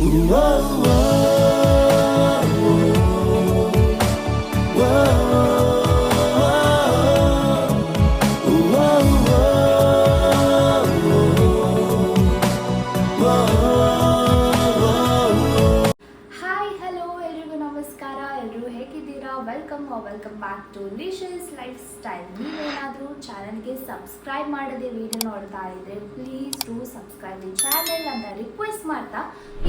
Ooh, oh. ಎಲ್ಲರೂ ಹೇಗಿದ್ದೀರಾ? Welcome welcome back to Lisha's lifestyle ನೀವೇನಾದರೂ ಚಾನಲ್ಗೆ ಸಬ್ಸ್ಕ್ರೈಬ್ ಮಾಡದೆ ವಿಡಿಯೋ ನೋಡ್ತಾ ಇದ್ರೆ please do subscribe the channel ಅಂತ ರಿಕ್ವೆಸ್ಟ್ ಮಾಡ್ತಾ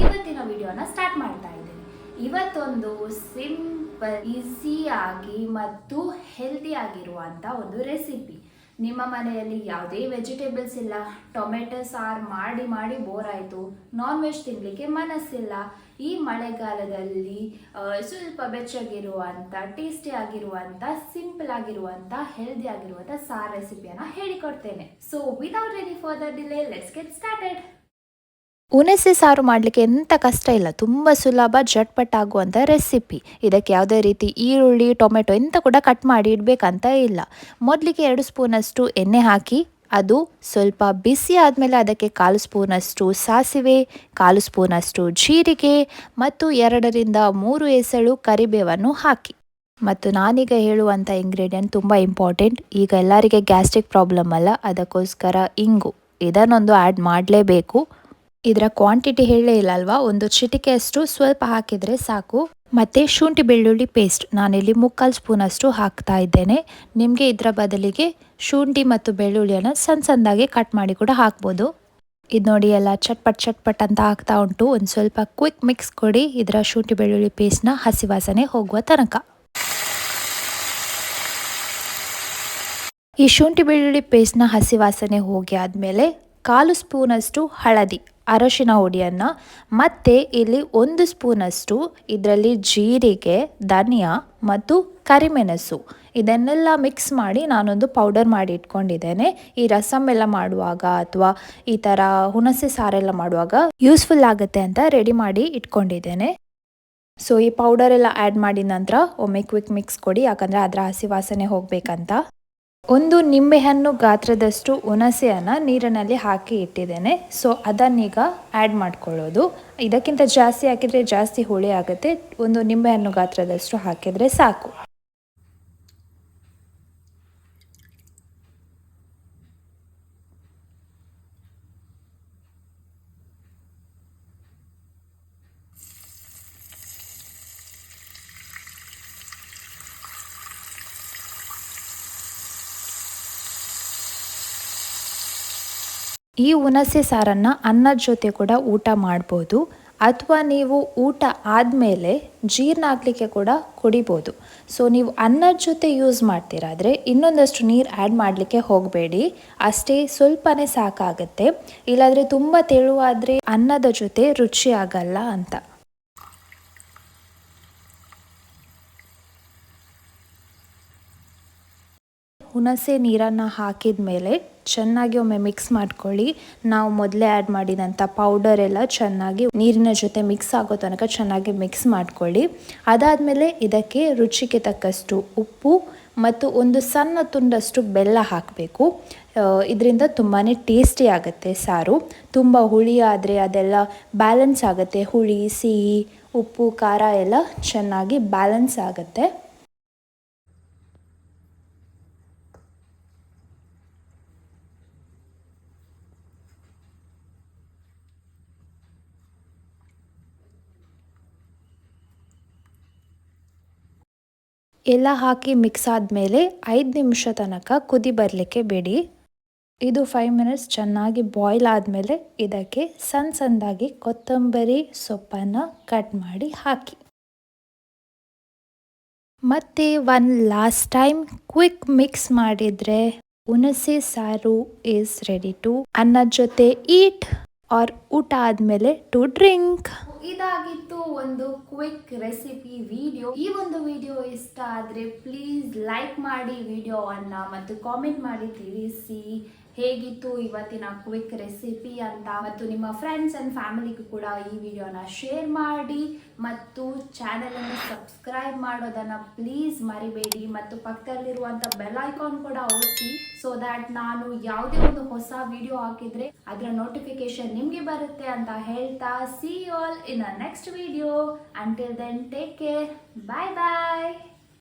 ಇವತ್ತಿನ ವಿಡಿಯೋನ ಸ್ಟಾರ್ಟ್ ಮಾಡ್ತಾ ಇದ್ದೀನಿ. ಇವತ್ತೊಂದು ಸಿಂಪಲ್ ಈಸಿಯಾಗಿ ಮತ್ತು ಹೆಲ್ದಿ ಆಗಿರುವಂಥ ಒಂದು ರೆಸಿಪಿ ನಿಮ್ಮ ಮನೆಯಲ್ಲಿ ಯಾವುದೇ ವೆಜಿಟೇಬಲ್ಸ್ ಇಲ್ಲ ಟೊಮೆಟೊ ಸಾರು, ಮಾಡಿ ಮಾಡಿ ಬೋರ್ ಆಯಿತು. ನಾನ್ ವೆಜ್ ತಿನ್ನಲಿಕ್ಕೆ ಮನಸ್ಸಿಲ್ಲ. ಈ ಮಳೆಗಾಲದಲ್ಲಿ ಸ್ವಲ್ಪ ಬೆಚ್ಚಗಿರುವಂಥ ಟೇಸ್ಟಿ ಆಗಿರುವಂಥ ಸಿಂಪಲ್ ಆಗಿರುವಂಥ ಹೆಲ್ದಿ ಆಗಿರುವಂಥ ಸಾರ್ ರೆಸಿಪಿಯನ್ನು ಹೇಳಿಕೊಡ್ತೇನೆ. So without any further delay let's get started ಹುಣಸೆ ಸಾರು ಮಾಡಲಿಕ್ಕೆ ಎಂಥ ಕಷ್ಟ ಇಲ್ಲ, ತುಂಬ ಸುಲಭ ಜಟ್ಪಟ್ ಆಗುವಂಥ ರೆಸಿಪಿ ಇದಕ್ಕೆ ಯಾವುದೇ ರೀತಿ ಈರುಳ್ಳಿ, ಟೊಮೆಟೊ ಎಂತ ಕೂಡ ಕಟ್ ಮಾಡಿ ಇಡಬೇಕಂತ ಇಲ್ಲ. ಮೊದಲಿಗೆ ಎರಡು ಸ್ಪೂನಷ್ಟು ಎಣ್ಣೆ ಹಾಕಿ ಅದು ಸ್ವಲ್ಪ ಬಿಸಿ ಆದಮೇಲೆ ಅದಕ್ಕೆ ಕಾಲು ಸ್ಪೂನಷ್ಟು ಸಾಸಿವೆ, ಕಾಲು ಸ್ಪೂನಷ್ಟು ಜೀರಿಗೆ ಮತ್ತು ಎರಡರಿಂದ ಮೂರು ಎಸಳು ಕರಿಬೇವನ್ನು ಹಾಕಿ. ಮತ್ತು ನಾನೀಗ ಹೇಳುವಂಥ ಇಂಗ್ರೀಡಿಯೆಂಟ್ ತುಂಬ ಇಂಪಾರ್ಟೆಂಟ್ ಈಗ ಎಲ್ಲರಿಗೆ ಗ್ಯಾಸ್ಟ್ರಿಕ್ ಪ್ರಾಬ್ಲಮ್ ಅಲ್ಲ, ಅದಕ್ಕೋಸ್ಕರ ಇಂಗು. ಇದನ್ನೊಂದು ಆ್ಯಡ್ ಮಾಡಲೇಬೇಕು. ಇದರ ಕ್ವಾಂಟಿಟಿ ಹೇಳೇ ಇಲ್ಲ ಅಲ್ವಾ ಒಂದು ಚಿಟಿಕೆಯಷ್ಟು ಸ್ವಲ್ಪ ಹಾಕಿದರೆ ಸಾಕು. ಮತ್ತು ಶುಂಠಿ ಬೆಳ್ಳುಳ್ಳಿ ಪೇಸ್ಟ್ ನಾನಿಲ್ಲಿ ಮುಕ್ಕಾಲು ಸ್ಪೂನಷ್ಟು ಹಾಕ್ತಾ ಇದ್ದೇನೆ. ನಿಮಗೆ ಇದರ ಬದಲಿಗೆ ಶುಂಠಿ ಮತ್ತು ಬೆಳ್ಳುಳ್ಳಿಯನ್ನು ಸಣ್ಣ ಸಣ್ಣದಾಗಿ ಕಟ್ ಮಾಡಿ ಕೂಡ ಹಾಕ್ಬೋದು. ಇದು ನೋಡಿ ಎಲ್ಲ ಚಟ್ಪಟ್ ಚಟ್ಪಟ್ ಅಂತ ಆಗ್ತಾ ಉಂಟು. ಒಂದು ಸ್ವಲ್ಪ ಕ್ವಿಕ್ ಮಿಕ್ಸ್ ಕೊಡಿ. ಇದರ ಶುಂಠಿ ಬೆಳ್ಳುಳ್ಳಿ ಪೇಸ್ಟ್ನ ಹಸಿ ವಾಸನೆ ಹೋಗುವ ತನಕ. ಈ ಶುಂಠಿ ಬೆಳ್ಳುಳ್ಳಿ ಪೇಸ್ಟ್ನ ಹಸಿ ವಾಸನೆ ಹೋಗಿ ಆದಮೇಲೆ ಕಾಲು ಸ್ಪೂನಷ್ಟು ಹಳದಿ ಅರಶಿನ ಹುಡಿಯನ್ನು. ಮತ್ತು ಇಲ್ಲಿ ಒಂದು ಸ್ಪೂನಷ್ಟು ಇದರಲ್ಲಿ ಜೀರಿಗೆ, ಧನಿಯಾ ಮತ್ತು ಕರಿಮೆಣಸು. ಇದನ್ನೆಲ್ಲ ಮಿಕ್ಸ್ ಮಾಡಿ ನಾನೊಂದು ಪೌಡರ್ ಮಾಡಿ ಇಟ್ಕೊಂಡಿದ್ದೇನೆ. ಈ ರಸಂ ಎಲ್ಲ ಮಾಡುವಾಗ ಅಥವಾ ಈ ಥರ ಹುಣಸೆ ಸಾರೆಲ್ಲ ಮಾಡುವಾಗ ಯೂಸ್ಫುಲ್ ಆಗುತ್ತೆ ಅಂತ ರೆಡಿ ಮಾಡಿ ಇಟ್ಕೊಂಡಿದ್ದೇನೆ. ಸೊ ಈ ಪೌಡರ್ ಎಲ್ಲ ಆ್ಯಡ್ ಮಾಡಿದ ನಂತರ ಒಮ್ಮೆ ಕ್ವಿಕ್ ಮಿಕ್ಸ್ ಕೊಡಿ, ಯಾಕಂದರೆ ಅದರ ಹಸಿ ವಾಸನೆ ಹೋಗಬೇಕಂತ. ಒಂದು ನಿಂಬೆಹಣ್ಣು ಗಾತ್ರದಷ್ಟು ಹುಣಸೆಯನ್ನು ನೀರಿನಲ್ಲಿ ಹಾಕಿ ಇಟ್ಟಿದ್ದೇನೆ. ಸೊ ಅದನ್ನೀಗ ಆ್ಯಡ್ ಮಾಡ್ಕೊಳ್ಳೋದು. ಇದಕ್ಕಿಂತ ಜಾಸ್ತಿ ಹಾಕಿದರೆ ಜಾಸ್ತಿ ಹುಳಿ ಆಗುತ್ತೆ. ಒಂದು ನಿಂಬೆಹಣ್ಣು ಗಾತ್ರದಷ್ಟು ಹಾಕಿದರೆ ಸಾಕು. ಈ ಹುಣಸೆ ಸಾರನ್ನು ಅನ್ನದ ಜೊತೆ ಕೂಡ ಊಟ ಮಾಡ್ಬೋದು ಅಥವಾ ನೀವು ಊಟ ಆದಮೇಲೆ ಜೀರ್ಣ ಆಗಲಿಕ್ಕೆ ಕೂಡ ಕುಡಿಬೋದು. ಸೊ ನೀವು ಅನ್ನದ ಜೊತೆ ಯೂಸ್ ಮಾಡ್ತೀರಾದರೆ ಇನ್ನೊಂದಷ್ಟು ನೀರು ಆ್ಯಡ್ ಮಾಡಲಿಕ್ಕೆ ಹೋಗಬೇಡಿ. ಅಷ್ಟೇ ಸ್ವಲ್ಪನೇ ಸಾಕಾಗುತ್ತೆ. ಇಲ್ಲಾದರೆ ತುಂಬ ತೆಳುವಾದರೆ ಅನ್ನದ ಜೊತೆ ರುಚಿ ಆಗಲ್ಲ ಅಂತ. ಹುಣಸೆ ನೀರನ್ನು ಹಾಕಿದ ಮೇಲೆ ಚೆನ್ನಾಗಿ ಒಮ್ಮೆ ಮಿಕ್ಸ್ ಮಾಡ್ಕೊಳ್ಳಿ. ನಾವು ಮೊದಲೇ ಆ್ಯಡ್ ಮಾಡಿದಂಥ ಪೌಡರ್ ಎಲ್ಲ ಚೆನ್ನಾಗಿ ನೀರಿನ ಜೊತೆ ಮಿಕ್ಸ್ ಆಗೋ ತನಕ ಚೆನ್ನಾಗಿ ಮಿಕ್ಸ್ ಮಾಡ್ಕೊಳ್ಳಿ. ಅದಾದಮೇಲೆ ಇದಕ್ಕೆ ರುಚಿಗೆ ತಕ್ಕಷ್ಟು ಉಪ್ಪು ಮತ್ತು ಒಂದು ಸಣ್ಣ ತುಂಡಷ್ಟು ಬೆಲ್ಲ ಹಾಕಬೇಕು. ಇದರಿಂದ ತುಂಬಾ ಟೇಸ್ಟಿ ಆಗುತ್ತೆ ಸಾರು. ತುಂಬ ಹುಳಿ ಆದರೆ ಅದೆಲ್ಲ ಬ್ಯಾಲೆನ್ಸ್ ಆಗುತ್ತೆ. ಹುಳಿ, ಸಿಹಿ, ಉಪ್ಪು, ಖಾರ ಎಲ್ಲ ಚೆನ್ನಾಗಿ ಬ್ಯಾಲೆನ್ಸ್ ಆಗುತ್ತೆ. ಎಲ್ಲ ಹಾಕಿ ಮಿಕ್ಸ್ ಆದಮೇಲೆ ಐದು ನಿಮಿಷ ತನಕ ಕುದಿ ಬರಲಿಕ್ಕೆ ಬಿಡಿ. ಇದು ಫೈವ್ ಮಿನಿಟ್ಸ್ ಚೆನ್ನಾಗಿ ಬಾಯ್ಲ್ ಆದಮೇಲೆ ಇದಕ್ಕೆ ಸಣ್ಣ ಸಣ್ಣದಾಗಿ ಕೊತ್ತಂಬರಿ ಸೊಪ್ಪನ್ನು ಕಟ್ ಮಾಡಿ ಹಾಕಿ. ಮತ್ತೆ one last time quick mix ಮಾಡಿದರೆ ಹುಣಸೆ ಸಾರು ಈಸ್ ರೆಡಿ ಟು ಅನ್ನದ ಜೊತೆ ಈಟ್ ಆರ್ ಊಟ ಆದಮೇಲೆ ಟು ಡ್ರಿಂಕ್ ಇದಾಗಿತ್ತು ಒಂದು ಕ್ವಿಕ್ ರೆಸಿಪಿ ವಿಡಿಯೋ ಈ ಒಂದು ವಿಡಿಯೋ ಇಷ್ಟ ಆದರೆ ಪ್ಲೀಸ್ ಲೈಕ್ ಮಾಡಿ ವಿಡಿಯೋವನ್ನು ಮತ್ತು ಕಾಮೆಂಟ್ ಮಾಡಿ ತಿಳಿಸಿ. ಹೇಗಿತ್ತು ಇವತ್ತಿನ ಕ್ವಿಕ್ ರೆಸಿಪಿ ಅಂತ ಮತ್ತು ನಿಮ್ಮ ಫ್ರೆಂಡ್ಸ್ ಆ್ಯಂಡ್ ಫ್ಯಾಮಿಲಿಗೂ ಕೂಡ ಈ ವಿಡಿಯೋನ ಶೇರ್ ಮಾಡಿ ಮತ್ತು ಚಾನಲನ್ನು ಸಬ್ಸ್ಕ್ರೈಬ್ ಮಾಡೋದನ್ನು ಪ್ಲೀಸ್ ಮರಿಬೇಡಿ ಮತ್ತು ಪಕ್ಕದಲ್ಲಿರುವಂಥ ಬೆಲ್ ಐಕಾನ್ ಕೂಡ ಒತ್ತಿ ಸೊ ದ್ಯಾಟ್ ನಾನು ಯಾವುದೇ ಒಂದು ಹೊಸ ವಿಡಿಯೋ ಹಾಕಿದರೆ ಅದರ ನೋಟಿಫಿಕೇಶನ್ ನಿಮಗೆ ಬರುತ್ತೆ ಅಂತ ಹೇಳ್ತಾ. See all in our next video. Until then, take care. Bye bye.